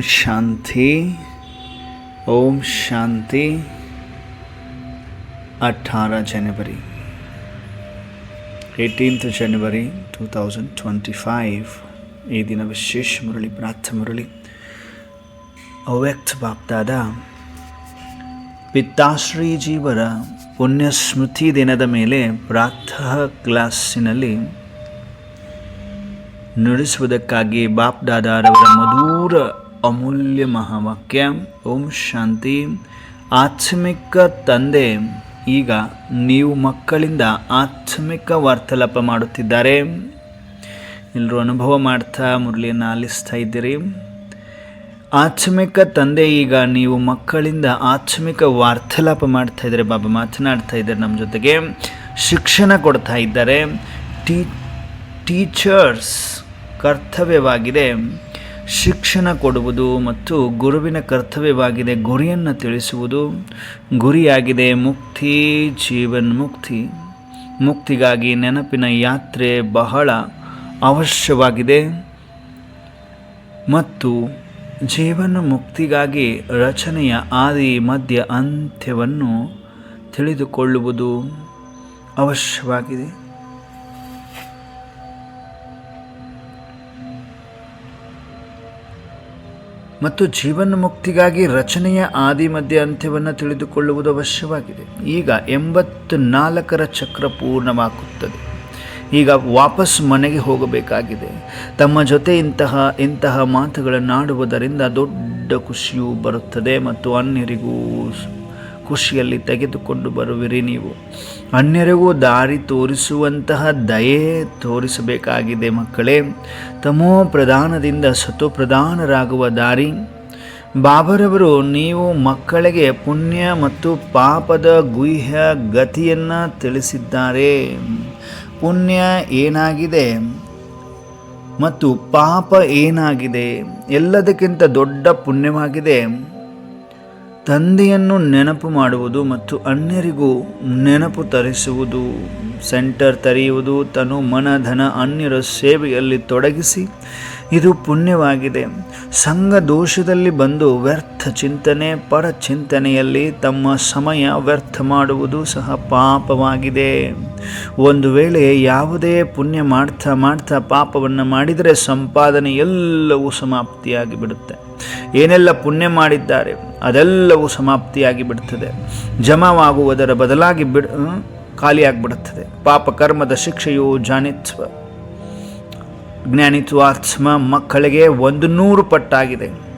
Shanti Om Shanti January eighteenth January two thousand twenty five ಈ ದಿನ ವಿಶೇಷ ಮುರಳಿ ಪ್ರಾರ್ಥ ಮುರಳಿ. ಅವ್ಯಕ್ತ ಬಾಪ್ದಾದ ಪಿತಾಶ್ರೀಜೀವರ ಪುಣ್ಯ ಸ್ಮೃತಿ ದಿನದ ಮೇಲೆ ಪ್ರಾರ್ಥ ಕ್ಲಾಸಿನಲ್ಲಿ ನುಡಿಸುವುದಕ್ಕಾಗಿ ಬಾಪ್ ದಾದಾರವರ ಮಧುರ ಅಮೂಲ್ಯ ಮಹಾವಾಕ್ಯ ಓಂ ಶಾಂತಿ. ಆತ್ಮಿಕ ತಂದೆ. ಈಗ ನೀವು ಮಕ್ಕಳಿಂದ ಆತ್ಮಿಕ ವಾರ್ತಾಲಾಪ ಮಾಡುತ್ತಿದ್ದಾರೆ. ಎಲ್ಲರೂ ಅನುಭವ ಮಾಡ್ತಾ ಮುರಳಿಯನ್ನು ಆಲಿಸ್ತಾ ಇದ್ದೀರಿ. ಆತ್ಮಿಕ ತಂದೆ, ಈಗ ನೀವು ಮಕ್ಕಳಿಂದ ಆತ್ಮಿಕ ವಾರ್ತಾಲಾಪ ಮಾಡ್ತಾ ಇದ್ದಾರೆ. ಬಾಬಾ ಮಾತನಾಡ್ತಾ ಇದ್ದಾರೆ ನಮ್ಮ ಜೊತೆಗೆ. ಶಿಕ್ಷಣ ಕೊಡ್ತಾ ಇದ್ದಾರೆ. ಟೀ, ಟೀಚರ್ಸ್ ಕರ್ತವ್ಯವಾಗಿದೆ. ಶಿಕ್ಷಣ ಕೊಡುವುದು ಮತ್ತು ಗುರುವಿನ ಕರ್ತವ್ಯವಾಗಿದೆ, ಗುರಿಯನ್ನು ತಿಳಿಸುವುದು, ಗುರಿಯಾಗಿದೆ ಮುಕ್ತಿ, ಜೀವನ್ ಮುಕ್ತಿ. ಮುಕ್ತಿಗಾಗಿ ನೆನಪಿನ ಯಾತ್ರೆ ಬಹಳ ಅವಶ್ಯವಾಗಿದೆ. ಮತ್ತು ಜೀವನ ಮುಕ್ತಿಗಾಗಿ ರಚನೆಯ ಆದಿ ಮಧ್ಯ ಅಂತ್ಯವನ್ನು ತಿಳಿದುಕೊಳ್ಳುವುದು ಅವಶ್ಯವಾಗಿದೆ. ಮತ್ತು ಜೀವನ ಮುಕ್ತಿಗಾಗಿ ರಚನೆಯ ಆದಿ ಮಧ್ಯ ಅಂತ್ಯವನ್ನು ತಿಳಿದುಕೊಳ್ಳುವುದು ಅವಶ್ಯವಾಗಿದೆ. ಈಗ ಎಂಬತ್ತು ನಾಲ್ಕರ ಚಕ್ರ ಪೂರ್ಣವಾಗುತ್ತದೆ. ಈಗ ವಾಪಸ್ ಮನೆಗೆ ಹೋಗಬೇಕಾಗಿದೆ. ತಮ್ಮ ಜೊತೆ ಇಂತಹ ಇಂತಹ ಮಾತುಗಳನ್ನಾಡುವುದರಿಂದ ದೊಡ್ಡ ಖುಷಿಯು ಬರುತ್ತದೆ ಮತ್ತು ಅನ್ಯರಿಗೂ ಖುಷಿಯಲ್ಲಿ ತೆಗೆದುಕೊಂಡು ಬರುವಿರಿ ನೀವು. ಅನ್ಯರಿಗೂ ದಾರಿ ತೋರಿಸುವಂತಹ ದಯೆ ತೋರಿಸಬೇಕಾಗಿದೆ ಮಕ್ಕಳೇ. ತಮೋ ಪ್ರಧಾನದಿಂದ ಸತೋ ಪ್ರಧಾನರಾಗುವ ದಾರಿ. ಬಾಬರವರು, ನೀವು ಮಕ್ಕಳಿಗೆ ಪುಣ್ಯ ಮತ್ತು ಪಾಪದ ಗುಹ್ಯ ಗತಿಯನ್ನು ತಿಳಿಸಿದ್ದಾರೆ. ಪುಣ್ಯ ಏನಾಗಿದೆ ಮತ್ತು ಪಾಪ ಏನಾಗಿದೆ? ಎಲ್ಲದಕ್ಕಿಂತ ದೊಡ್ಡ ಪುಣ್ಯವಾಗಿದೆ. ತಂದೆಯನ್ನು ನೆನಪು ಮಾಡುವುದು ಮತ್ತು ಅನ್ಯರಿಗೂ ನೆನಪು ತರಿಸುವುದು. ಸೆಂಟರ್ ತರೆಯುವುದು, ತನು ಮನ, ಧನ, ಅನ್ಯರ ಸೇವೆಯಲ್ಲಿ ತೊಡಗಿಸಿ, ಇದು ಪುಣ್ಯವಾಗಿದೆ. ಸಂಘ ದೋಷದಲ್ಲಿ ಬಂದು ವ್ಯರ್ಥ ಚಿಂತನೆ, ಪರ ಚಿಂತನೆಯಲ್ಲಿ ತಮ್ಮ ಸಮಯ ವ್ಯರ್ಥ ಮಾಡುವುದು ಸಹ ಪಾಪವಾಗಿದೆ. ಒಂದು ವೇಳೆ ಯಾವುದೇ ಪುಣ್ಯ ಮಾಡ್ತಾ ಮಾಡ್ತಾ ಪಾಪವನ್ನು ಮಾಡಿದರೆ ಸಂಪಾದನೆ ಎಲ್ಲವೂ ಸಮಾಪ್ತಿಯಾಗಿ ಬಿಡುತ್ತೆ ಏನೆಲ್ಲ ಪುಣ್ಯ ಮಾಡಿದ್ದಾರೆ ಅದೆಲ್ಲವೂ ಸಮಾಪ್ತಿಯಾಗಿ ಬಿಡುತ್ತದೆ ಜಮವಾಗುವುದರ ಬದಲಾಗಿ ಬಿಡ್ ಖಾಲಿಯಾಗಿಬಿಡುತ್ತದೆ. ಪಾಪ ಕರ್ಮದ ಶಿಕ್ಷೆಯು ಜಾನಿತ್ವ ಜ್ಞಾನಿತ್ವಾತ್ಮ ಮಕ್ಕಳಿಗೆ ಒಂದು ನೂರು ಪಟ್ಟಾಗಿದೆ.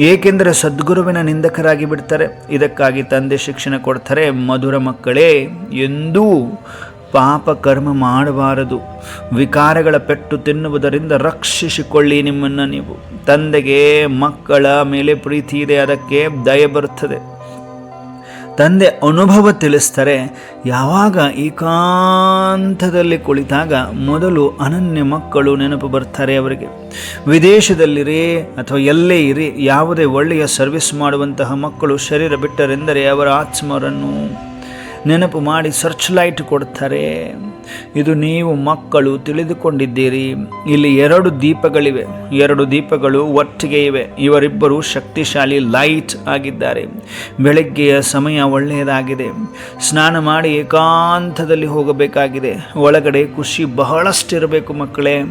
ಏಕೆಂದರೆ ಸದ್ಗುರುವಿನ ನಿಂದಕರಾಗಿ ಬಿಡ್ತಾರೆ. ಇದಕ್ಕಾಗಿ ತಂದೆ ಶಿಕ್ಷಣ ಕೊಡ್ತಾರೆ. ಮಧುರ ಮಕ್ಕಳೇ, ಎಂದೂ ಪಾಪ ಕರ್ಮ ಮಾಡಬಾರದು. ವಿಕಾರಗಳ ಪೆಟ್ಟು ತಿನ್ನುವುದರಿಂದ ರಕ್ಷಿಸಿಕೊಳ್ಳಿ ನಿಮ್ಮನ್ನು ನೀವು. ತಂದೆಗೆ ಮಕ್ಕಳ ಮೇಲೆ ಪ್ರೀತಿ ಇದೆ, ಅದಕ್ಕೆ ದಯ ಬರುತ್ತದೆ. ತಂದೆ ಅನುಭವ ತಿಳಿಸ್ತಾರೆ ಯಾವಾಗ ಏಕಾಂತದಲ್ಲಿ ಕುಳಿತಾಗ ಮೊದಲು ಅನನ್ಯ ಮಕ್ಕಳು ನೆನಪು ಬರ್ತಾರೆ ಅವರಿಗೆ. ವಿದೇಶದಲ್ಲಿರಿ ಅಥವಾ ಎಲ್ಲೇ ಇರಿ, ಯಾವುದೇ ಒಳ್ಳೆಯ ಸರ್ವಿಸ್ ಮಾಡುವಂತಹ ಮಕ್ಕಳು ಶರೀರ ಬಿಟ್ಟರೆಂದರೆ ಅವರ ಆತ್ಮರನ್ನು ನೆನಪು ಮಾಡಿ ಸರ್ಚ್ ಲೈಟ್ ಕೊಡ್ತಾರೆ. ಇದು ನೀವು ಮಕ್ಕಳು ತಿಳಿದುಕೊಂಡಿದ್ದೀರಿ. ಇಲ್ಲಿ ಎರಡು ದೀಪಗಳಿವೆ. ಎರಡು ದೀಪಗಳು ಒಟ್ಟಿಗೆ ಇವೆ. ಇವರಿಬ್ಬರು ಶಕ್ತಿಶಾಲಿ ಲೈಟ್ ಆಗಿದ್ದಾರೆ. ಬೆಳಗ್ಗೆಯ ಸಮಯ ಒಳ್ಳೆಯದಾಗಿದೆ. ಸ್ನಾನ ಮಾಡಿ ಏಕಾಂತದಲ್ಲಿ ಹೋಗಬೇಕಾಗಿದೆ. ಒಳಗಡೆ ಖುಷಿ ಬಹಳಷ್ಟಿರಬೇಕು ಮಕ್ಕಳೇ.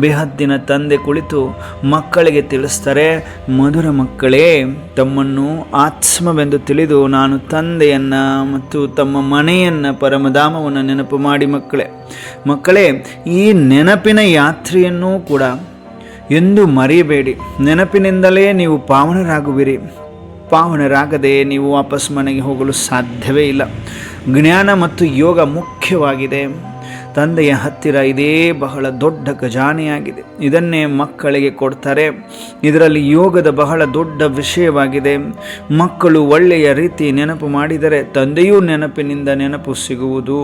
ಬೇಹದ್ದಿನ ತಂದೆ ಕುಳಿತು ಮಕ್ಕಳಿಗೆ ತಿಳಿಸ್ತಾರೆ, ಮಧುರ ಮಕ್ಕಳೇ, ತಮ್ಮನ್ನು ಆತ್ಮವೆಂದು ತಿಳಿದು ನಾನು ತಂದೆಯನ್ನು ಮತ್ತು ತಮ್ಮ ಮನೆಯನ್ನು ಪರಮಧಾಮವನ್ನು ನೆನಪು ಮಾಡಿ ಮಕ್ಕಳೇ. ಮಕ್ಕಳೇ, ಈ ನೆನಪಿನ ಯಾತ್ರೆಯನ್ನು ಕೂಡ ಎಂದು ಮರೆಯಬೇಡಿ. ನೆನಪಿನಿಂದಲೇ ನೀವು ಪಾವನರಾಗುವಿರಿ. ಪಾವನರಾಗದೆ ನೀವು ವಾಪಸ್ ಮನೆಗೆ ಹೋಗಲು ಸಾಧ್ಯವೇ ಇಲ್ಲ. ಜ್ಞಾನ ಮತ್ತು ಯೋಗ ಮುಖ್ಯವಾಗಿದೆ. ತಂದೆಯ ಹತ್ತಿರ ಇದೇ ಬಹಳ ದೊಡ್ಡ ಖಜಾನೆಯಾಗಿದೆ. ಇದನ್ನೇ ಮಕ್ಕಳಿಗೆ ಕೊಡ್ತಾರೆ. ಇದರಲ್ಲಿ ಯೋಗದ ಬಹಳ ದೊಡ್ಡ ವಿಷಯವಾಗಿದೆ. ಮಕ್ಕಳು ಒಳ್ಳೆಯ ರೀತಿ ನೆನಪು ಮಾಡಿದರೆ ತಂದೆಯೂ ನೆನಪಿನಿಂದ ನೆನಪು ಸಿಗುವುದು.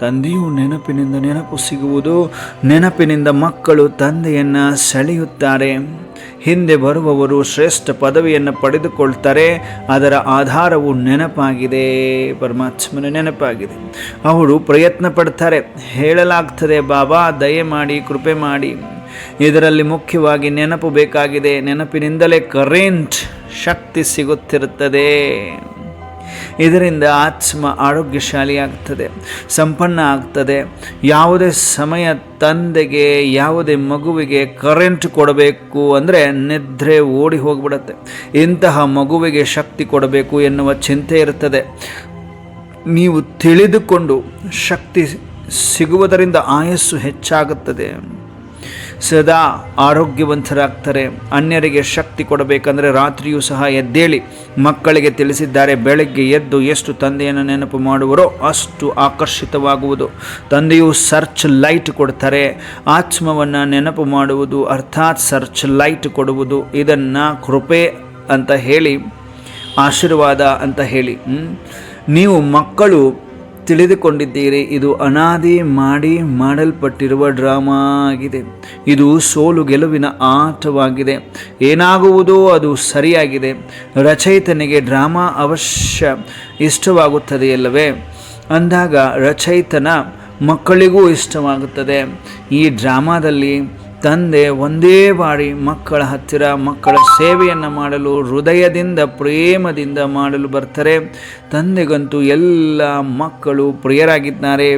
ತಂದೆಯು ನೆನಪಿನಿಂದ ನೆನಪು ಸಿಗುವುದು. ನೆನಪಿನಿಂದ ಮಕ್ಕಳು ತಂದೆಯನ್ನು ಸೆಳೆಯುತ್ತಾರೆ. ಹಿಂದೆ ಬರುವವರು ಶ್ರೇಷ್ಠ ಪದವಿಯನ್ನು ಪಡೆದುಕೊಳ್ತಾರೆ, ಅದರ ಆಧಾರವು ನೆನಪಾಗಿದೆ. ಪರಮಾತ್ಮನ ನೆನಪಾಗಿದೆ. ಅವರು ಪ್ರಯತ್ನ ಪಡ್ತಾರೆ ಹೇಳಲಾಗ್ತದೆ, ಬಾಬಾ ದಯೆ ಮಾಡಿ ಕೃಪೆ ಮಾಡಿ ಇದರಲ್ಲಿ ಮುಖ್ಯವಾಗಿ ನೆನಪು ಬೇಕಾಗಿದೆ. ನೆನಪಿನಿಂದಲೇ ಕರೆಂಟ್ ಶಕ್ತಿ ಸಿಗುತ್ತಿರುತ್ತದೆ. ಇದರಿಂದ ಆತ್ಮ ಆರೋಗ್ಯಶಾಲಿಯಾಗ್ತದೆ, ಸಂಪನ್ನ ಆಗ್ತದೆ. ಯಾವುದೇ ಸಮಯ ತಂದೆಗೆ, ಯಾವುದೇ ಮಗುವಿಗೆ ಕರೆಂಟ್ ಕೊಡಬೇಕು ಅಂದರೆ ನಿದ್ರೆ ಓಡಿ ಹೋಗಿಬಿಡುತ್ತೆ. ಇಂತಹ ಮಗುವಿಗೆ ಶಕ್ತಿ ಕೊಡಬೇಕು ಎನ್ನುವ ಚಿಂತೆ ಇರುತ್ತದೆ ನೀವು ತಿಳಿದುಕೊಂಡು ಶಕ್ತಿ ಸಿಗುವುದರಿಂದ ಆಯಸ್ಸು ಹೆಚ್ಚಾಗುತ್ತದೆ. ಸದಾ ಆರೋಗ್ಯವಂತರಾಗ್ತಾರೆ. ಅನ್ಯರಿಗೆ ಶಕ್ತಿ ಕೊಡಬೇಕಂದರೆ ರಾತ್ರಿಯೂ ಸಹ ಎದ್ದೇಳಿ ಮಕ್ಕಳಿಗೆ ತಿಳಿಸಿದ್ದಾರೆ, ಬೆಳಗ್ಗೆ ಎದ್ದು ಎಷ್ಟು ತಂದೆಯನ್ನು ನೆನಪು ಮಾಡುವರೋ ಅಷ್ಟು ಆಕರ್ಷಿತವಾಗುವುದು. ತಂದೆಯು ಸರ್ಚ್ ಲೈಟ್ ಕೊಡ್ತಾರೆ, ಆತ್ಮವನ್ನು ನೆನಪು ಮಾಡುವುದು ಅರ್ಥಾತ್ ಸರ್ಚ್ ಲೈಟ್ ಕೊಡುವುದು. ಇದನ್ನು ಕೃಪೆ ಅಂತ ಹೇಳಿ, ಆಶೀರ್ವಾದ ಅಂತ ಹೇಳಿ ನೀವು ಮಕ್ಕಳು ತಿಳಿದುಕೊಂಡಿದ್ದೀರಿ. ಇದು ಅನಾದಿ ಮಾಡಿ ಮಾಡಲ್ಪಟ್ಟಿರುವ ಡ್ರಾಮಾ ಆಗಿದೆ. ಇದು ಸೋಲು ಗೆಲುವಿನ ಆಟವಾಗಿದೆ. ಏನಾಗುವುದೋ ಅದು ಸರಿಯಾಗಿದೆ. ರಚಯಿತನಿಗೆ ಡ್ರಾಮಾ ಅವಶ್ಯ ಇಷ್ಟವಾಗುತ್ತದೆಯಲ್ಲವೇ? ಅಂದಾಗ ರಚಯಿತನ ಮಕ್ಕಳಿಗೂ ಇಷ್ಟವಾಗುತ್ತದೆ. ಈ ಡ್ರಾಮಾದಲ್ಲಿ ತಂದೆ ಒಂದೇ ಬಾರಿ ಮಕ್ಕಳ ಹತ್ತಿರ ಮಕ್ಕಳ ಸೇವೆಯನ್ನು ಮಾಡಲು, ಹೃದಯದಿಂದ ಪ್ರೇಮದಿಂದ ಮಾಡಲು ಬರ್ತಾರೆ. ತಂದೆಗಂತೂ ಎಲ್ಲ ಮಕ್ಕಳು ಪ್ರಿಯರಾಗಿದ್ದಾರೆ.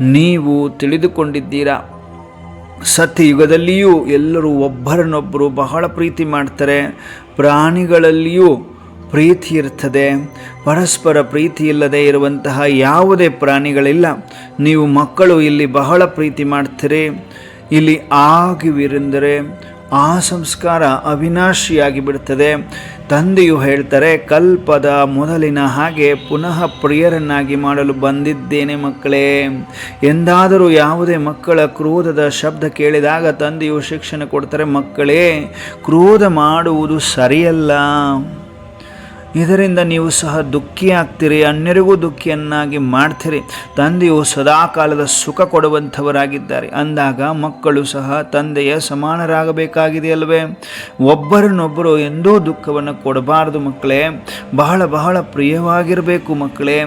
ನೀವು ತಿಳಿದುಕೊಂಡಿದ್ದೀರಾ? ಸತ್ಯಯುಗದಲ್ಲಿಯೂ ಎಲ್ಲರೂ ಒಬ್ಬರನ್ನೊಬ್ಬರು ಬಹಳ ಪ್ರೀತಿ ಮಾಡ್ತಾರೆ. ಪ್ರಾಣಿಗಳಲ್ಲಿಯೂ ಪ್ರೀತಿ ಇರ್ತದೆ. ಪರಸ್ಪರ ಪ್ರೀತಿ ಇಲ್ಲದೆ ಇರುವಂತಹ ಯಾವುದೇ ಪ್ರಾಣಿಗಳಿಲ್ಲ. ನೀವು ಮಕ್ಕಳು ಇಲ್ಲಿ ಬಹಳ ಪ್ರೀತಿ ಮಾಡ್ತೀರಿ. ಇಲ್ಲಿ ಆಗಿವಿರೆಂದರೆ ಆ ಸಂಸ್ಕಾರ ಅವಿನಾಶಿಯಾಗಿ ಬಿಡುತ್ತದೆ. ತಂದೆಯು ಹೇಳ್ತಾರೆ, ಕಲ್ಪದ ಮೊದಲಿನ ಹಾಗೆ ಪುನಃ ಪ್ರಿಯರನ್ನಾಗಿ ಮಾಡಲು ಬಂದಿದ್ದೇನೆ ಮಕ್ಕಳೇ. ಎಂದಾದರೂ ಯಾವುದೇ ಮಕ್ಕಳ ಕ್ರೋಧದ ಶಬ್ದ ಕೇಳಿದಾಗ ತಂದೆಯು ಶಿಕ್ಷಣ ಕೊಡ್ತಾರೆ, ಮಕ್ಕಳೇ, ಕ್ರೋಧ ಮಾಡುವುದು ಸರಿಯಲ್ಲ. ಇದರಿಂದ ನೀವು ಸಹ ದುಃಖಿ ಆಗ್ತೀರಿ ಅನ್ಯರಿಗೂ ದುಃಖಿಯನ್ನಾಗಿ ಮಾಡ್ತೀರಿ. ತಂದೆಯು ಸದಾಕಾಲದ ಸುಖ ಕೊಡುವಂಥವರಾಗಿದ್ದಾರೆ. ಅಂದಾಗ ಮಕ್ಕಳು ಸಹ ತಂದೆಯ ಸಮಾನರಾಗಬೇಕಾಗಿದೆಯಲ್ವೇ? ಒಬ್ಬರನ್ನೊಬ್ಬರು ಎಂದೂ ದುಃಖವನ್ನು ಕೊಡಬಾರದು ಮಕ್ಕಳೇ. ಬಹಳ ಬಹಳ ಪ್ರಿಯವಾಗಿರಬೇಕು ಮಕ್ಕಳೇ.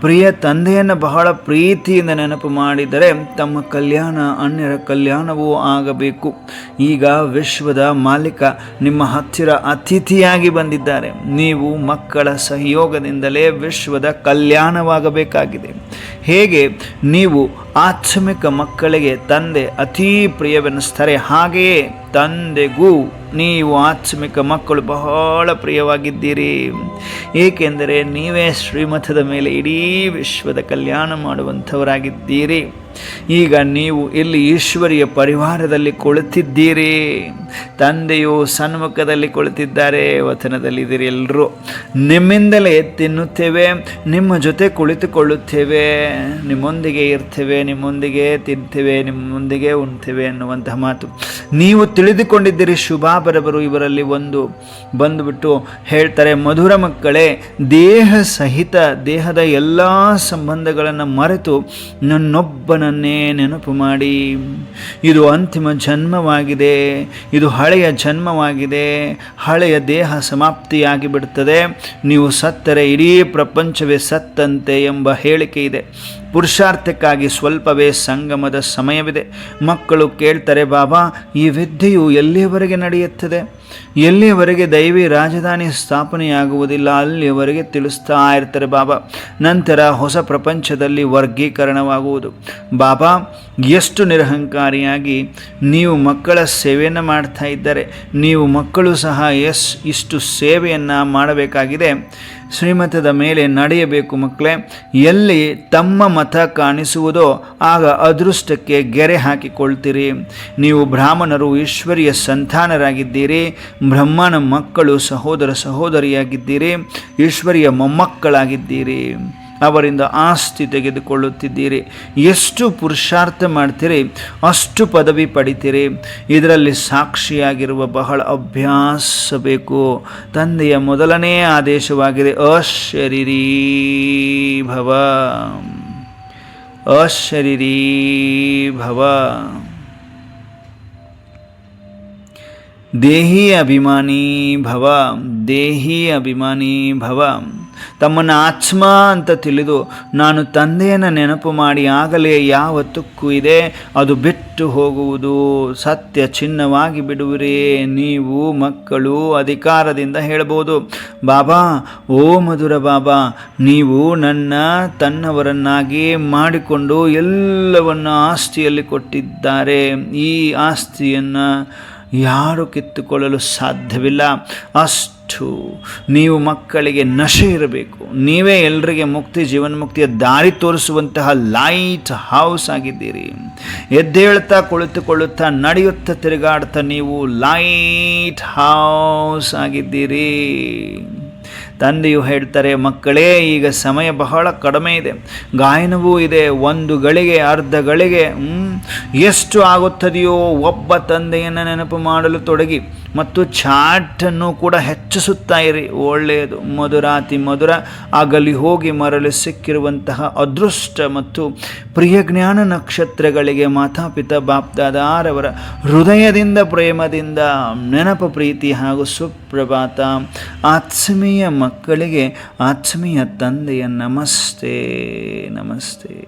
ಪ್ರಿಯ ತಂದೆಯನ್ನು ಬಹಳ ಪ್ರೀತಿಯಿಂದ ನೆನಪು ಮಾಡಿದರೆ ತಮ್ಮ ಕಲ್ಯಾಣ, ಅನ್ಯರ ಕಲ್ಯಾಣವೂ ಆಗಬೇಕು. ಈಗ ವಿಶ್ವದ ಮಾಲೀಕ, ನಿಮ್ಮ ಹತ್ತಿರ ಅತಿಥಿಯಾಗಿ ಬಂದಿದ್ದಾರೆ. ನೀವು ಮಕ್ಕಳ ಸಹಯೋಗದಿಂದಲೇ ವಿಶ್ವದ ಕಲ್ಯಾಣವಾಗಬೇಕಾಗಿದೆ. ಹೇಗೆ? ನೀವು ಆತ್ಮಿಕ ಮಕ್ಕಳಿಗೆ ತಂದೆ ಅತೀ ಪ್ರಿಯವೆನಿಸ್ತಾರೆ ಹಾಗೆಯೇ ತಂದೆಗೂ ನೀವು ಆತ್ಮಿಕ ಮಕ್ಕಳು ಬಹಳ ಪ್ರಿಯವಾಗಿದ್ದೀರಿ. ಏಕೆಂದರೆ ನೀವೇ ಶ್ರೀಮಠದ ಮೇಲೆ ಇಡೀ ವಿಶ್ವದ ಕಲ್ಯಾಣ ಮಾಡುವಂಥವರಾಗಿದ್ದೀರಿ. ಈಗ ನೀವು ಇಲ್ಲಿ ಈಶ್ವರಿಯ ಪರಿವಾರದಲ್ಲಿ ಕುಳಿತಿದ್ದೀರಿ. ತಂದೆಯು ಸನ್ಮುಖದಲ್ಲಿ ಕುಳಿತಿದ್ದಾರೆ ವಚನದಲ್ಲಿದ್ದೀರಿ ಎಲ್ಲರೂ ನಿಮ್ಮಿಂದಲೇ ತಿನ್ನುತ್ತೇವೆ, ನಿಮ್ಮ ಜೊತೆ ಕುಳಿತುಕೊಳ್ಳುತ್ತೇವೆ, ನಿಮ್ಮೊಂದಿಗೆ ಇರ್ತೇವೆ, ನಿಮ್ಮೊಂದಿಗೆ ತಿಂತೇವೆ, ನಿಮ್ಮೊಂದಿಗೆ ಉಣ್ತೇವೆ ಅನ್ನುವಂತಹ ಮಾತು. ನೀವು ತಿಳಿದುಕೊಂಡಿದ್ದೀರಿ ಶುಭಾಬರಬರು ಇವರಲ್ಲಿ ಒಂದು ಬಂದುಬಿಟ್ಟು ಹೇಳ್ತಾರೆ, ಮಧುರ ಮಕ್ಕಳೇ, ದೇಹ ಸಹಿತ ದೇಹದ ಎಲ್ಲ ಸಂಬಂಧಗಳನ್ನು ಮರೆತು ನನ್ನೊಬ್ಬನನ್ನೇ ನೆನಪು ಮಾಡಿ. ಇದು ಅಂತಿಮ ಜನ್ಮವಾಗಿದೆ. ಇದು ಹಳೆಯ ಜನ್ಮವಾಗಿದೆ. ಹಳೆಯ ದೇಹ ಸಮಾಪ್ತಿಯಾಗಿ ಬಿಡುತ್ತದೆ ನೀವು ಸತ್ತರೆ ಇಡೀ ಪ್ರಪಂಚವೇ ಸತ್ತಂತೆ ಎಂಬ ಹೇಳಿಕೆ ಇದೆ. ಪುರುಷಾರ್ಥಕ್ಕಾಗಿ ಸ್ವಲ್ಪವೇ ಸಂಗಮದ ಸಮಯವಿದೆ. ಮಕ್ಕಳು ಕೇಳ್ತಾರೆ, ಬಾಬಾ, ಈ ವಿದ್ಯೆಯು ಎಲ್ಲಿಯವರೆಗೆ ನಡೆಯುತ್ತದೆ? ಎಲ್ಲಿಯವರೆಗೆ ದೈವಿ ರಾಜಧಾನಿ ಸ್ಥಾಪನೆಯಾಗುವುದಿಲ್ಲ, ಅಲ್ಲಿಯವರೆಗೆ ತಿಳಿಸ್ತಾ ಇರ್ತಾರೆ ಬಾಬಾ. ನಂತರ ಹೊಸ ಪ್ರಪಂಚದಲ್ಲಿ ವರ್ಗೀಕರಣವಾಗುವುದು. ಬಾಬಾ, ಎಷ್ಟು ನಿರಹಂಕಾರಿಯಾಗಿ ನೀವು ಮಕ್ಕಳ ಸೇವೆಯನ್ನು ಮಾಡ್ತಾ ಇದ್ದಾರೆ, ನೀವು ಮಕ್ಕಳು ಸಹ ಎಸ್, ಇಷ್ಟು ಸೇವೆಯನ್ನು ಮಾಡಬೇಕಾಗಿದೆ. ಶ್ರೀಮತದ ಮೇಲೆ ನಡೆಯಬೇಕು ಮಕ್ಕಳೇ. ಎಲ್ಲಿ ತಮ್ಮ ಮತ ಕಾಣಿಸುವುದೋ ಆಗ ಅದೃಷ್ಟಕ್ಕೆ ಗೆರೆ ಹಾಕಿಕೊಳ್ತೀರಿ. ನೀವು ಬ್ರಾಹ್ಮಣರು ಈಶ್ವರಿಯ ಸಂತಾನರಾಗಿದ್ದೀರಿ. ಬ್ರಹ್ಮನ ಮಕ್ಕಳು ಸಹೋದರ ಸಹೋದರಿಯಾಗಿದ್ದೀರಿ. ಈಶ್ವರಿಯ ಮೊಮ್ಮಕ್ಕಳಾಗಿದ್ದೀರಿ. ಅವರಿಂದ ಆಸ್ತಿ ತೆಗೆದುಕೊಳ್ಳುತ್ತಿದ್ದೀರಿ. ಎಷ್ಟು ಪುರುಷಾರ್ಥ ಮಾಡ್ತೀರಿ, ಅಷ್ಟು ಪದವಿ ಪಡಿತೀರಿ. ಇದರಲ್ಲಿ ಸಾಕ್ಷಿಯಾಗಿರುವ ಬಹಳ ಅಭ್ಯಾಸ ಬೇಕು. ತಂದೆಯ ಮೊದಲನೇ ಆದೇಶವಾಗಿದೆ ಅಶರೀರೀ ಭವ ಅಶರೀರೀ ಭವ ದೇಹಿ ಅಭಿಮಾನಿ ಭವ, ದೇಹಿ ಅಭಿಮಾನಿ ಭವ. ತಮ್ಮನ್ನು ಆತ್ಮ ಅಂತ ತಿಳಿದು ನಾನು ತಂದೆಯನ್ನು ನೆನಪು ಮಾಡಿ ಆಗಲೇ ಯಾವ ತುಕ್ಕು ಇದೆ, ಅದು ಬಿಟ್ಟು ಹೋಗುವುದು. ಸತ್ಯ ಚಿನ್ನವಾಗಿ ಬಿಡುವಿರಿ, ನೀವು ಮಕ್ಕಳು ಅಧಿಕಾರದಿಂದ ಹೇಳಬಹುದು. ಬಾಬಾ, ಓ ಮಧುರ ಬಾಬಾ, ನೀವು ನನ್ನ ತನ್ನವರನ್ನಾಗಿ ಮಾಡಿಕೊಂಡು ಎಲ್ಲವನ್ನು ಆಸ್ತಿಯಲ್ಲಿ ಕೊಟ್ಟಿದ್ದಾರೆ. ಈ ಆಸ್ತಿಯನ್ನು ಯಾರು ಕಿತ್ತುಕೊಳ್ಳಲು ಸಾಧ್ಯವಿಲ್ಲ. ಅಷ್ಟು ನೀವು ಮಕ್ಕಳಿಗೆ ನಶೆ ಇರಬೇಕು. ನೀವೇ ಎಲ್ಲರಿಗೆ ಮುಕ್ತಿ, ಜೀವನ್ಮುಕ್ತಿಯ ದಾರಿ ತೋರಿಸುವಂತಹ ಲೈಟ್ ಹೌಸ್ ಆಗಿದ್ದೀರಿ. ಎದ್ದೇಳ್ತಾ ಕುಳಿತುಕೊಳ್ಳುತ್ತಾ, ನಡೆಯುತ್ತಾ, ತಿರುಗಾಡ್ತಾ ನೀವು ಲೈಟ್ ಹೌಸ್ ಆಗಿದ್ದೀರಿ. ತಂದೆಯು ಹೇಳ್ತಾರೆ, ಮಕ್ಕಳೇ, ಈಗ ಸಮಯ ಬಹಳ ಕಡಿಮೆ ಇದೆ. ಗಾಯನವೂ ಇದೆ. ಒಂದು ಗಳಿಗೆ, ಅರ್ಧ ಗಳಿಗೆ ಎಷ್ಟು ಆಗುತ್ತದೆಯೋ ಒಬ್ಬ ತಂದೆಯನ್ನು ನೆನಪು ಮಾಡಲು ತೊಡಗಿ. ಮತ್ತು ಚಾಟನ್ನು ಕೂಡ ಹೆಚ್ಚಿಸುತ್ತಾ ಇರಿ. ಒಳ್ಳೆಯದು. ಮಧುರಾತಿ ಮಧುರ. ಆಗಲಿ ಹೋಗಿ ಮರಳಿ ಸಿಕ್ಕಿರುವಂತಹ ಅದೃಷ್ಟ ಮತ್ತು ಪ್ರಿಯ ಜ್ಞಾನ ನಕ್ಷತ್ರಗಳಿಗೆ ಮಾತಾಪಿತ ಬಾಪ್ದಾದಾರವರ ಹೃದಯದಿಂದ, ಪ್ರೇಮದಿಂದ, ನೆನಪು, ಪ್ರೀತಿ ಹಾಗೂ ಸುಪ್ರಭಾತ ಆತ್ಮೀಯ ಮಕ್ಕಳಿಗೆ ಆತ್ಮೀಯ ತಂದೆಯ ನಮಸ್ತೆ ನಮಸ್ತೆ.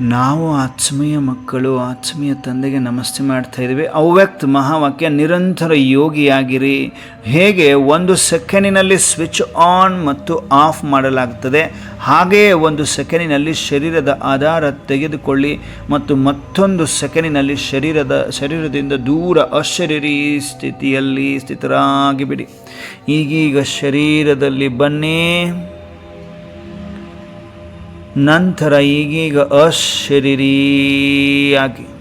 ನಾವು ಆತ್ಮೀಯ ಮಕ್ಕಳು, ಆತ್ಮೀಯ ತಂದೆಗೆ ನಮಸ್ತೆ ಮಾಡ್ತಾ ಇದ್ದೀವಿ. ಅವ್ಯಕ್ತ ಮಹಾವಾಕ್ಯ, ನಿರಂತರ ಯೋಗಿಯಾಗಿರಿ. ಹೇಗೆ? ಒಂದು ಸೆಕೆಂಡಿನಲ್ಲಿ ಸ್ವಿಚ್ ಆನ್ ಮತ್ತು ಆಫ್ ಮಾಡಲಾಗ್ತದೆ. ಹಾಗೆಯೇ ಒಂದು ಸೆಕೆಂಡಿನಲ್ಲಿ ಶರೀರದ ಆಧಾರ ತೆಗೆದುಕೊಳ್ಳಿ ಮತ್ತು ಮತ್ತೊಂದು ಸೆಕೆಂಡಿನಲ್ಲಿ ಶರೀರದ, ಶರೀರದಿಂದ ದೂರ ಅಶರೀರಿ ಸ್ಥಿತಿಯಲ್ಲಿ ಸ್ಥಿತರಾಗಿ ಬಿಡಿ ಈಗೀಗ ಶರೀರದಲ್ಲಿ ಬನ್ನಿ. ನಂತರ ಈಗೀಗ ಅಶರೀರಿಯಾಗಿ.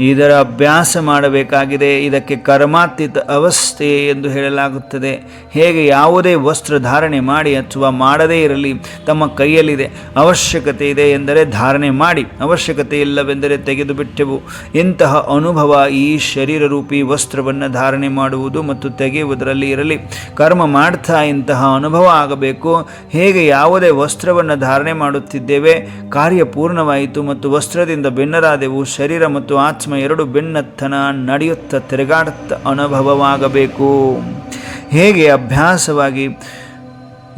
ಇದರ ಅಭ್ಯಾಸ ಮಾಡಬೇಕಾಗಿದೆ. ಇದಕ್ಕೆ ಕರ್ಮಾತೀತ ಅವಸ್ಥೆ ಎಂದು ಹೇಳಲಾಗುತ್ತದೆ. ಹೇಗೆ ಯಾವುದೇ ವಸ್ತ್ರ ಧಾರಣೆ ಮಾಡಿ ಅಥವಾ ಮಾಡದೇ ಇರಲಿ, ತಮ್ಮ ಕೈಯಲ್ಲಿದೆ. ಅವಶ್ಯಕತೆ ಇದೆ ಎಂದರೆ ಧಾರಣೆ ಮಾಡಿ. ಅವಶ್ಯಕತೆ ಇಲ್ಲವೆಂದರೆ ತೆಗೆದು ಬಿಟ್ಟೆವು ಇಂತಹ ಅನುಭವ ಈ ಶರೀರ ರೂಪಿ ವಸ್ತ್ರವನ್ನು ಧಾರಣೆ ಮಾಡುವುದು ಮತ್ತು ತೆಗೆಯುವುದರಲ್ಲಿ ಇರಲಿ. ಕರ್ಮ ಮಾಡ್ತಾ ಇಂತಹ ಅನುಭವ ಆಗಬೇಕು. ಹೇಗೆ ಯಾವುದೇ ವಸ್ತ್ರವನ್ನು ಧಾರಣೆ ಮಾಡುತ್ತಿದ್ದೇವೆ. ಕಾರ್ಯ ಪೂರ್ಣವಾಯಿತು ಮತ್ತು ವಸ್ತ್ರದಿಂದ ಭಿನ್ನರಾದೆವು. ಶರೀರ ಮತ್ತು ಆತ್ಮ ಎರಡು ಬೆನ್ನತ್ತನ ನಡೆಯುತ್ತ ತಿರುಗಾಡುತ್ತ ಅನುಭವವಾಗಬೇಕು. ಹೇಗೆ ಅಭ್ಯಾಸವಾಗಿ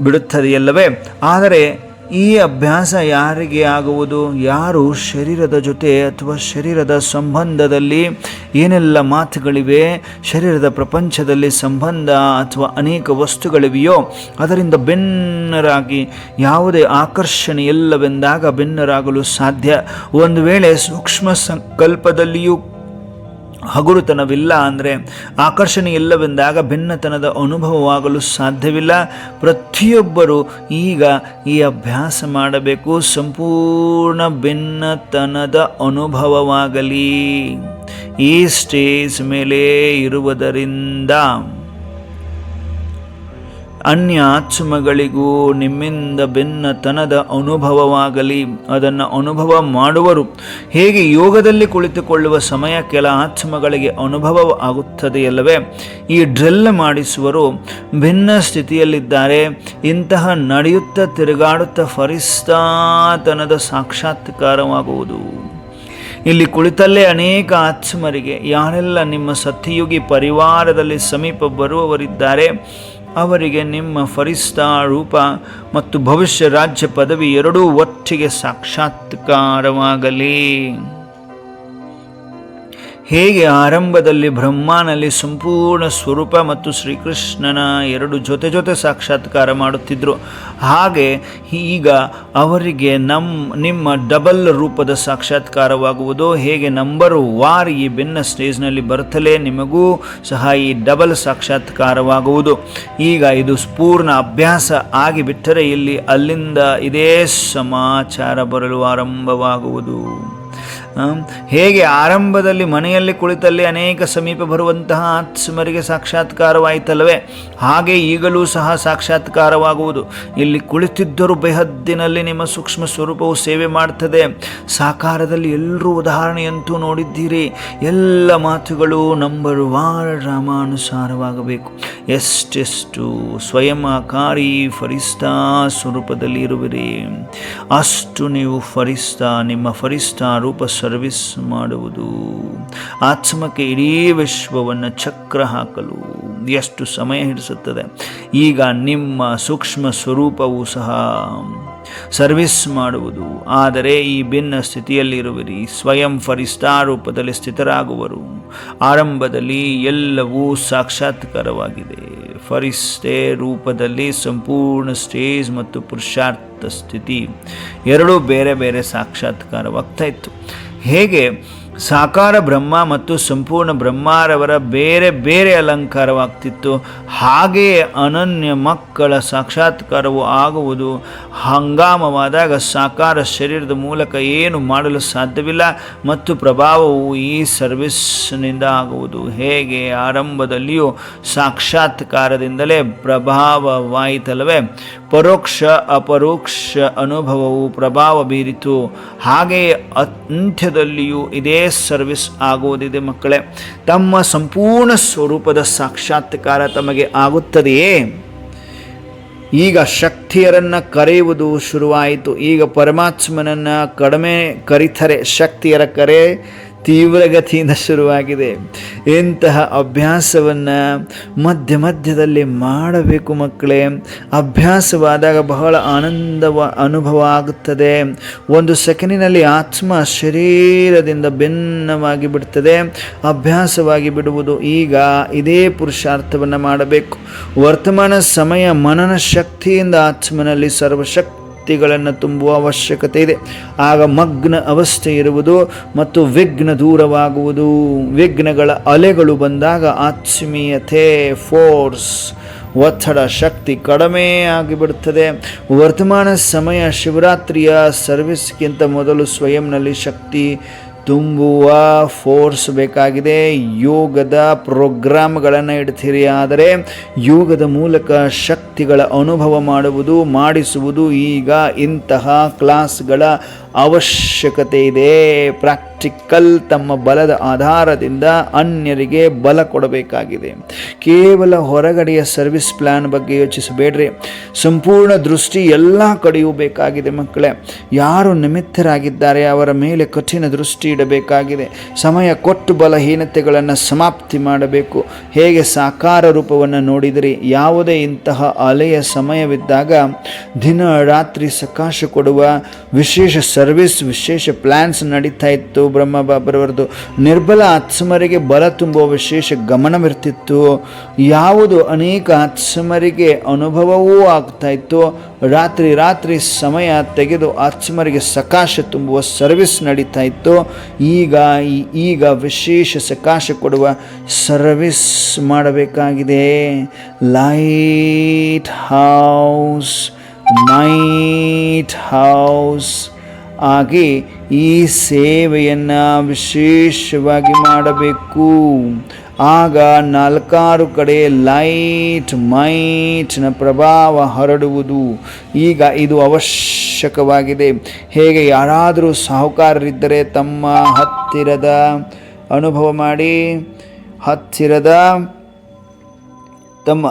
ಬಿಡುತ್ತದೆಯಲ್ಲವೇ? ಆದರೆ ಈ ಅಭ್ಯಾಸ ಯಾರಿಗೆ ಆಗುವುದು? ಯಾರು ಶರೀರದ ಜೊತೆ ಅಥವಾ ಶರೀರದ ಸಂಬಂಧದಲ್ಲಿ ಏನೆಲ್ಲ ಮಾತುಗಳಿವೆ? ಶರೀರದ ಪ್ರಪಂಚದಲ್ಲಿ ಸಂಬಂಧ ಅಥವಾ ಅನೇಕ ವಸ್ತುಗಳಿವೆಯೋ, ಅದರಿಂದ ಬೆನ್ನರಾಗಿ ಯಾವುದೇ ಆಕರ್ಷಣೆ ಇಲ್ಲವೆಂದಾಗ ಬೆನ್ನರಾಗಲು ಸಾಧ್ಯ. ಒಂದು ವೇಳೆ ಸೂಕ್ಷ್ಮ ಸಂಕಲ್ಪದಲ್ಲಿಯೂ ಹಗುರುತನವಿಲ್ಲ ಅಂದರೆ ಆಕರ್ಷಣೆ ಇಲ್ಲವೆಂದಾಗ ಭಿನ್ನತನದ ಅನುಭವವಾಗಲು ಸಾಧ್ಯವಿಲ್ಲ. ಪ್ರತಿಯೊಬ್ಬರು ಈಗ ಈ ಅಭ್ಯಾಸ ಮಾಡಬೇಕು. ಸಂಪೂರ್ಣ ಭಿನ್ನತನದ ಅನುಭವವಾಗಲಿ. ಈ ಸ್ಟೇಜ್ ಮೇಲೆ ಇರುವುದರಿಂದ ಅನ್ಯ ಆತ್ಮಗಳಿಗೂ ನಿಮ್ಮಿಂದ ಭಿನ್ನತನದ ಅನುಭವವಾಗಲಿ, ಅದನ್ನು ಅನುಭವ ಮಾಡುವರು. ಹೇಗೆ ಯೋಗದಲ್ಲಿ ಕುಳಿತುಕೊಳ್ಳುವ ಸಮಯ ಕೆಲ ಆತ್ಮಗಳಿಗೆ ಅನುಭವ ಆಗುತ್ತದೆಯಲ್ಲವೇ? ಈ ಡ್ರಿಲ್ ಮಾಡಿಸುವರು. ಭಿನ್ನ ಸ್ಥಿತಿಯಲ್ಲಿದ್ದಾರೆ. ಇಂತಹ ನಡೆಯುತ್ತಾ ತಿರುಗಾಡುತ್ತಾ ಫರಿಸ್ತಾತನದ ಸಾಕ್ಷಾತ್ಕಾರವಾಗುವುದು. ಇಲ್ಲಿ ಕುಳಿತಲ್ಲೇ ಅನೇಕ ಆತ್ಮರಿಗೆ, ಯಾರೆಲ್ಲ ನಿಮ್ಮ ಸತ್ಯಯುಗಿ ಪರಿವಾರದಲ್ಲಿ ಸಮೀಪ ಬರುವವರಿದ್ದಾರೆ ಅವರಿಗೆ ನಿಮ್ಮ ಫರಿಸ್ತಾ ರೂಪ ಮತ್ತು ಭವಿಷ್ಯ ರಾಜ್ಯ ಪದವಿ ಎರಡೂ ಒಟ್ಟಿಗೆ ಸಾಕ್ಷಾತ್ಕಾರವಾಗಲಿ. ಹೇಗೆ ಆರಂಭದಲ್ಲಿ ಬ್ರಹ್ಮನಲ್ಲಿ ಸಂಪೂರ್ಣ ಸ್ವರೂಪ ಮತ್ತು ಶ್ರೀಕೃಷ್ಣನ ಎರಡು ಜೊತೆ ಜೊತೆ ಸಾಕ್ಷಾತ್ಕಾರ ಮಾಡುತ್ತಿದ್ದರು ಹಾಗೆ ಈಗ ಅವರಿಗೆ ನಮ್ಮ ನಿಮ್ಮ ಡಬಲ್ ರೂಪದ ಸಾಕ್ಷಾತ್ಕಾರವಾಗುವುದು. ಹೇಗೆ ನಂಬರ್ ವಾರ್ ಈ ಭಿನ್ನ ಸ್ಟೇಜ್ನಲ್ಲಿ ಬರುತ್ತಲೇ ನಿಮಗೂ ಸಹ ಈ ಡಬಲ್ ಸಾಕ್ಷಾತ್ಕಾರವಾಗುವುದು. ಈಗ ಇದು ಪೂರ್ಣ ಅಭ್ಯಾಸ ಆಗಿಬಿಟ್ಟರೆ ಇಲ್ಲಿ ಅಲ್ಲಿಂದ ಇದೇ ಸಮಾಚಾರ ಬರಲು ಆರಂಭವಾಗುವುದು. ಹೇಗೆ ಆರಂಭದಲ್ಲಿ ಮನೆಯಲ್ಲಿ ಕುಳಿತಲ್ಲಿ ಅನೇಕ ಸಮೀಪ ಬರುವಂತಹ ಆತ್ಮರಿಗೆ ಸಾಕ್ಷಾತ್ಕಾರವಾಯಿತಲ್ಲವೇ? ಹಾಗೆ ಈಗಲೂ ಸಹ ಸಾಕ್ಷಾತ್ಕಾರವಾಗುವುದು. ಇಲ್ಲಿ ಕುಳಿತಿದ್ದರೂ ಬೆಹದ್ದಿನಲ್ಲಿ ನಿಮ್ಮ ಸೂಕ್ಷ್ಮ ಸ್ವರೂಪವು ಸೇವೆ ಮಾಡ್ತದೆ. ಸಾಕಾರದಲ್ಲಿ ಎಲ್ಲರೂ ಉದಾಹರಣೆಯಂತೂ ನೋಡಿದ್ದೀರಿ. ಎಲ್ಲ ಮಾತುಗಳು ನಂಬರ್ ವಾರ್ ರಾಮಾನುಸಾರವಾಗಬೇಕು. ಎಷ್ಟೆಷ್ಟು ಸ್ವಯಂ ಆಕಾರಿ ಫರಿಸ್ತಾ ಸ್ವರೂಪದಲ್ಲಿ ಇರುವಿರಿ ಅಷ್ಟು ನೀವು ಫರಿಸ್ತಾ, ನಿಮ್ಮ ಫರಿಸ್ತಾ ರೂಪ ಸರ್ವಿಸ್ ಮಾಡುವುದು. ಆತ್ಮಕ್ಕೆ ಇಡೀ ವಿಶ್ವವನ್ನು ಚಕ್ರ ಹಾಕಲು ಎಷ್ಟು ಸಮಯ ಹಿಡಿಸುತ್ತದೆ. ಈಗ ನಿಮ್ಮ ಸೂಕ್ಷ್ಮ ಸ್ವರೂಪವು ಸಹ ಸರ್ವಿಸ್ ಮಾಡುವುದು. ಆದರೆ ಈ ಭಿನ್ನ ಸ್ಥಿತಿಯಲ್ಲಿರುವಿರಿ. ಸ್ವಯಂ ಫರಿಸ್ತಾ ರೂಪದಲ್ಲಿ ಸ್ಥಿತರಾಗುವರು. ಆರಂಭದಲ್ಲಿ ಎಲ್ಲವೂ ಸಾಕ್ಷಾತ್ಕಾರವಾಗಿದೆ. ಫರಿಸ್ತೆ ರೂಪದಲ್ಲಿ ಸಂಪೂರ್ಣ ಸ್ಟೇಜ್ ಮತ್ತು ಪುರುಷಾರ್ಥ ಸ್ಥಿತಿ. ಎರಡೂ ಬೇರೆ ಬೇರೆ ಸಾಕ್ಷಾತ್ಕಾರವಾಗ್ತಾ ಇತ್ತು. ಹೇಗೆ ಸಾಕಾರ ಬ್ರಹ್ಮ ಮತ್ತು ಸಂಪೂರ್ಣ ಬ್ರಹ್ಮಾರವರ ಬೇರೆ ಬೇರೆ ಅಲಂಕಾರವಾಗ್ತಿತ್ತು, ಹಾಗೆಯೇ ಅನನ್ಯ ಮಕ್ಕಳ ಸಾಕ್ಷಾತ್ಕಾರವು ಆಗುವುದು. ಹಂಗಾಮವಾದಾಗ ಸಾಕಾರ ಶರೀರದ ಮೂಲಕ ಏನು ಮಾಡಲು ಸಾಧ್ಯವಿಲ್ಲ ಮತ್ತು ಪ್ರಭಾವವು ಈ ಸರ್ವಿಸ್ನಿಂದ ಆಗುವುದು. ಹೇಗೆ? ಆರಂಭದಲ್ಲಿಯೂ ಸಾಕ್ಷಾತ್ಕಾರದಿಂದಲೇ ಪ್ರಭಾವವಾಯಿತಲ್ಲವೇ? ಪರೋಕ್ಷ ಅಪರೋಕ್ಷ ಅನುಭವವು ಪ್ರಭಾವ ಬೀರಿತು. ಹಾಗೆಯೇ ಅಂತ್ಯದಲ್ಲಿಯೂ ಇದೇ ಸರ್ವಿಸ್ ಆಗುವುದಿದೆ ಮಕ್ಕಳೇ. ತಮ್ಮ ಸಂಪೂರ್ಣ ಸ್ವರೂಪದ ಸಾಕ್ಷಾತ್ಕಾರ ತಮಗೆ ಆಗುತ್ತದೆಯೇ? ಈಗ ಶಕ್ತಿಯರನ್ನು ಕರೆಯುವುದು ಶುರುವಾಯಿತು. ಈಗ ಪರಮಾತ್ಮನನ್ನು ಕಡಿಮೆ ಕರಿತರೆ, ಶಕ್ತಿಯರ ಕರೆ ತೀವ್ರಗತಿಯಿಂದ ಶುರುವಾಗಿದೆ. ಇಂತಹ ಅಭ್ಯಾಸವನ್ನು ಮಧ್ಯ ಮಧ್ಯದಲ್ಲಿ ಮಾಡಬೇಕು ಮಕ್ಕಳೇ. ಅಭ್ಯಾಸವಾದಾಗ ಬಹಳ ಆನಂದವ, ಅನುಭವ ಆಗುತ್ತದೆ ಒಂದು ಸೆಕೆಂಡಿನಲ್ಲಿ ಆತ್ಮ ಶರೀರದಿಂದ ಭಿನ್ನವಾಗಿ ಬಿಡ್ತದೆ. ಅಭ್ಯಾಸವಾಗಿ ಬಿಡುವುದು ಈಗ ಇದೇ ಪುರುಷಾರ್ಥವನ್ನು ಮಾಡಬೇಕು. ವರ್ತಮಾನ ಸಮಯ ಮನನ ಶಕ್ತಿಯಿಂದ ಆತ್ಮನಲ್ಲಿ ಸರ್ವಶಕ್ತಿ ಶಕ್ತಿಗಳನ್ನು ತುಂಬುವ ಅವಶ್ಯಕತೆ ಇದೆ. ಆಗ ಮಗ್ನ ಅವಸ್ಥೆ ಇರುವುದು ಮತ್ತು ವಿಘ್ನ ದೂರವಾಗುವುದು. ವಿಘ್ನಗಳ ಅಲೆಗಳು ಬಂದಾಗ ಆತ್ಮೀಯತೆ ಫೋರ್ಸ್ ಒತ್ತಡ, ಶಕ್ತಿ ಕಡಿಮೆ ಆಗಿಬಿಡುತ್ತದೆ. ವರ್ತಮಾನ ಸಮಯ ಶಿವರಾತ್ರಿಯ ಸರ್ವಿಸ್ಗಿಂತ ಮೊದಲು ಸ್ವಯಂನಲ್ಲಿ ಶಕ್ತಿ ತುಂಬುವ ಫೋರ್ಸ್ ಬೇಕಾಗಿದೆ. ಯೋಗದ ಪ್ರೋಗ್ರಾಮ್ಗಳನ್ನು ಇಡ್ತೀರಿ. ಆದರೆ ಯೋಗದ ಮೂಲಕ ಶಕ್ತಿಗಳ ಅನುಭವ ಮಾಡುವುದು, ಮಾಡಿಸುವುದು ಈಗ ಇಂತಹ ಕ್ಲಾಸ್ಗಳ ಅವಶ್ಯಕತೆ ಇದೆ. ಪ್ರಾಕ್ಟಿಕಲ್ ತಮ್ಮ ಬಲದ ಆಧಾರದಿಂದ ಅನ್ಯರಿಗೆ ಬಲ ಕೊಡಬೇಕಾಗಿದೆ. ಕೇವಲ ಹೊರಗಡೆಯ ಸರ್ವಿಸ್ ಪ್ಲ್ಯಾನ್ ಬಗ್ಗೆ ಯೋಚಿಸಬೇಡ್ರಿ. ಸಂಪೂರ್ಣ ದೃಷ್ಟಿ ಎಲ್ಲ ಕಡೆಯೂ ಬೇಕಾಗಿದೆ ಮಕ್ಕಳೇ. ಯಾರು ನಿಮಿತ್ತರಾಗಿದ್ದಾರೆ ಅವರ ಮೇಲೆ ಕಠಿಣ ದೃಷ್ಟಿ ಇಡಬೇಕಾಗಿದೆ. ಸಮಯ ಕೊಟ್ಟು ಬಲಹೀನತೆಗಳನ್ನು ಸಮಾಪ್ತಿ ಮಾಡಬೇಕು. ಹೇಗೆ ಸಾಕಾರ ರೂಪವನ್ನು ನೋಡಿದಿರಿ. ಯಾವುದೇ ಇಂತಹ ಅಲೆಯ ಸಮಯವಿದ್ದಾಗ ದಿನ ರಾತ್ರಿ ಸಕಾಶ ಕೊಡುವ ವಿಶೇಷ ಸರ್ವಿಸ್ ವಿಶೇಷ ಪ್ಲ್ಯಾನ್ಸ್ ನಡೀತಾ ಇತ್ತು, ಬ್ರಹ್ಮ ಬಾಬರವರದು. ನಿರ್ಬಲ ಆತ್ಮರಿಗೆ ಬಲ ತುಂಬುವ ವಿಶೇಷ ಗಮನವಿರ್ತಿತ್ತು. ಯಾವುದು ಅನೇಕ ಆತ್ಮರಿಗೆ ಅನುಭವವೂ ಆಗ್ತಾ ಇತ್ತು. ರಾತ್ರಿ ರಾತ್ರಿ ಸಮಯ ತೆಗೆದು ಆತ್ಮರಿಗೆ ಸಕಾಶ ತುಂಬುವ ಸರ್ವಿಸ್ ನಡೀತಾ ಇತ್ತು. ಈಗ ಈಗ ವಿಶೇಷ ಸಕಾಶ ಕೊಡುವ ಸರ್ವಿಸ್ ಮಾಡಬೇಕಾಗಿದೆ. Light house, night house. ಆಗಿ ಈ ಸೇವೆಯನ್ನು ವಿಶೇಷವಾಗಿ ಮಾಡಬೇಕು. ಆಗ ನಾಲ್ಕಾರು ಕಡೆ ಲೈಟ್, ಮೈಟ್ನ ಪ್ರಭಾವ ಹರಡುವುದು ಈಗ ಇದು ಅವಶ್ಯಕವಾಗಿದೆ. ಹೇಗೆ ಯಾರಾದರೂ ಸಾಹುಕಾರರಿದ್ದರೆ ತಮ್ಮ ಹತ್ತಿರದ ಅನುಭವ ಮಾಡಿ, ಹತ್ತಿರದ ತಮ್ಮ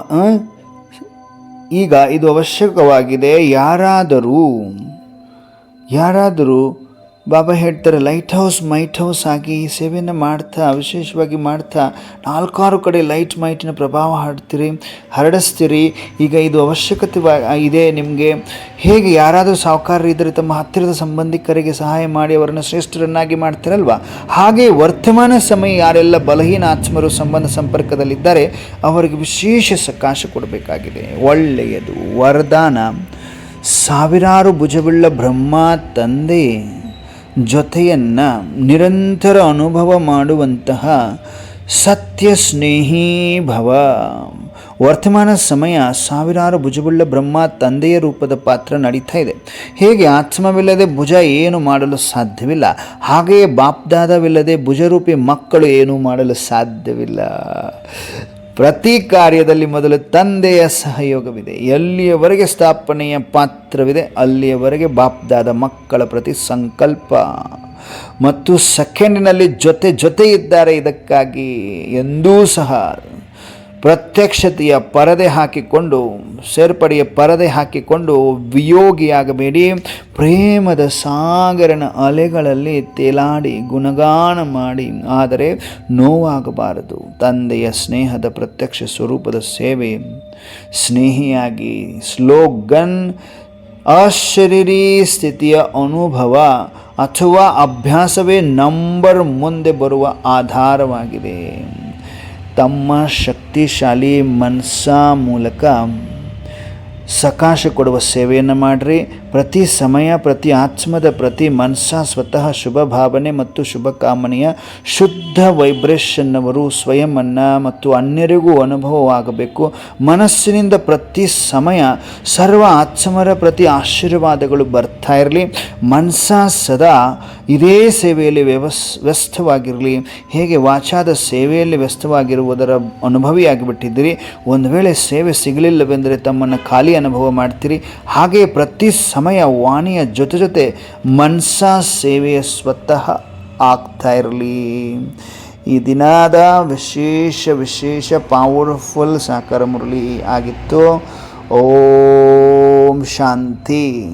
ಈಗ ಇದು ಅವಶ್ಯಕವಾಗಿದೆ ಯಾರಾದರೂ. ಯಾರಾದರೂ ಬಾಬಾ ಹೇಳ್ತಾರೆ ಲೈಟ್ ಹೌಸ್ ಮೈಟ್ ಹೌಸ್ ಆಗಿ ಸೇವೆಯನ್ನು ಮಾಡ್ತಾ, ವಿಶೇಷವಾಗಿ ಮಾಡ್ತಾ, ನಾಲ್ಕಾರು ಕಡೆ ಲೈಟ್ ಮೈಟಿನ ಪ್ರಭಾವ ಹಾಡ್ತೀರಿ, ಹರಡಿಸ್ತೀರಿ. ಈಗ ಇದು ಅವಶ್ಯಕತೆ ಇದೆ ನಿಮಗೆ. ಹೇಗೆ ಯಾರಾದರೂ ಸಾಹುಕಾರರಿದ್ದರೆ ತಮ್ಮ ಹತ್ತಿರದ ಸಂಬಂಧಿಕರಿಗೆ ಸಹಾಯ ಮಾಡಿ ಅವರನ್ನು ಶ್ರೇಷ್ಠರನ್ನಾಗಿ ಮಾಡ್ತಾರಲ್ವ? ಹಾಗೆ ವರ್ತಮಾನ ಸಮಯ ಯಾರೆಲ್ಲ ಬಲಹೀನ ಆತ್ಮರು ಸಂಬಂಧ ಸಂಪರ್ಕದಲ್ಲಿದ್ದಾರೆ, ಅವರಿಗೆ ವಿಶೇಷ ಸಕಾಶ ಕೊಡಬೇಕಾಗಿದೆ. ಒಳ್ಳೆಯದು, ವರದಾನ. ಸಾವಿರಾರು ಭುಜವುಳ್ಳ ಬ್ರಹ್ಮ ತಂದೆ ಜೊತೆಯನ್ನು ನಿರಂತರ ಅನುಭವ ಮಾಡುವಂತಹ ಸತ್ಯ ಸ್ನೇಹಿ ಭವ. ವರ್ತಮಾನ ಸಮಯ ಸಾವಿರಾರು ಭುಜವುಳ್ಳ ಬ್ರಹ್ಮ ತಂದೆಯ ರೂಪದ ಪಾತ್ರ ನಡೀತಾ ಇದೆ. ಹೇಗೆ ಆತ್ಮವಿಲ್ಲದೆ ಭುಜ ಏನು ಮಾಡಲು ಸಾಧ್ಯವಿಲ್ಲ, ಹಾಗೆಯೇ ಬಾಪ್ದಾದವಿಲ್ಲದೆ ಭುಜರೂಪಿ ಮಕ್ಕಳು ಏನೂ ಮಾಡಲು ಸಾಧ್ಯವಿಲ್ಲ. ಪ್ರತಿ ಕಾರ್ಯದಲ್ಲಿ ಮೊದಲು ತಂದೆಯ ಸಹಯೋಗವಿದೆ. ಎಲ್ಲಿಯವರೆಗೆ ಸ್ಥಾಪನೆಯ ಪಾತ್ರವಿದೆ, ಅಲ್ಲಿಯವರೆಗೆ ಬಾಪ್ದಾದ ಮಕ್ಕಳ ಪ್ರತಿ ಸಂಕಲ್ಪ ಮತ್ತು ಸೆಕೆಂಡಿನಲ್ಲಿ ಜೊತೆ ಜೊತೆ ಇದ್ದಾರೆ ಇದಕ್ಕಾಗಿ ಎಂದೂ ಸಹ ಪ್ರತ್ಯಕ್ಷತೆಯ ಪರದೆ ಹಾಕಿಕೊಂಡು, ಸೇರ್ಪಡೆಯ ಪರದೆ ಹಾಕಿಕೊಂಡು ವಿಯೋಗಿಯಾಗಬೇಡಿ. ಪ್ರೇಮದ ಸಾಗರನ ಅಲೆಗಳಲ್ಲಿ ತೇಲಾಡಿ ಗುಣಗಾನ ಮಾಡಿ, ಆದರೆ ನೋವಾಗಬಾರದು. ತಂದೆಯ ಸ್ನೇಹದ ಪ್ರತ್ಯಕ್ಷ ಸ್ವರೂಪದ ಸೇವೆ. ಸ್ನೇಹಿಯಾಗಿ ಸ್ಲೋಗನ್, ಅಶರೀರಿ ಸ್ಥಿತಿಯ ಅನುಭವ ಅಥವಾ ಅಭ್ಯಾಸವೇ ನಂಬರ್ ಮುಂದೆ ಬರುವ ಆಧಾರವಾಗಿದೆ. ತಮ್ಮ ಶಕ್ತಿಶಾಲಿ ಮನಸ್ಸ ಮೂಲಕ ಸಕಾಶ ಕೊಡುವ ಸೇವೆಯನ್ನು ಮಾಡಿರಿ. ಪ್ರತಿ ಸಮಯ, ಪ್ರತಿ ಆತ್ಮದ, ಪ್ರತಿ ಮನಸ್ಸ ಸ್ವತಃ ಶುಭ ಭಾವನೆ ಮತ್ತು ಶುಭ ಕಾಮನೆಯ ಶುದ್ಧ ವೈಬ್ರೇಷನ್ನವರು ಸ್ವಯಮನ್ನು ಮತ್ತು ಅನ್ಯರಿಗೂ ಅನುಭವವಾಗಬೇಕು. ಮನಸ್ಸಿನಿಂದ ಪ್ರತಿ ಸಮಯ ಸರ್ವ ಆತ್ಮರ ಪ್ರತಿ ಆಶೀರ್ವಾದಗಳು ಬರ್ತಾ ಇರಲಿ. ಮನಸ್ಸ ಸದಾ ಇದೇ ಸೇವೆಯಲ್ಲಿ ವ್ಯವಸ್ ವ್ಯಸ್ತವಾಗಿರಲಿ ಹೇಗೆ ವಾಚಾದ ಸೇವೆಯಲ್ಲಿ ವ್ಯಸ್ತವಾಗಿರುವುದರ ಅನುಭವಿಯಾಗಿಬಿಟ್ಟಿದ್ದೀರಿ. ಒಂದು ವೇಳೆ ಸೇವೆ ಸಿಗಲಿಲ್ಲವೆಂದರೆ ತಮ್ಮನ್ನು ಖಾಲಿ ಅನುಭವ ಮಾಡ್ತೀರಿ. ಹಾಗೆ ಪ್ರತಿ ಸಮಯ ವಾಣಿಯ ಜೊತೆ ಜೊತೆ ಮನಸ ಸೇವೆಯ ಸ್ವತಃ ಆಗ್ತಾ ಇರಲಿ. ಈ ದಿನದ ವಿಶೇಷ ವಿಶೇಷ ಪವರ್ಫುಲ್ ಸಾಕಾರ ಮುರಳಿ ಆಗಿತ್ತು. ಓಂ ಶಾಂತಿ.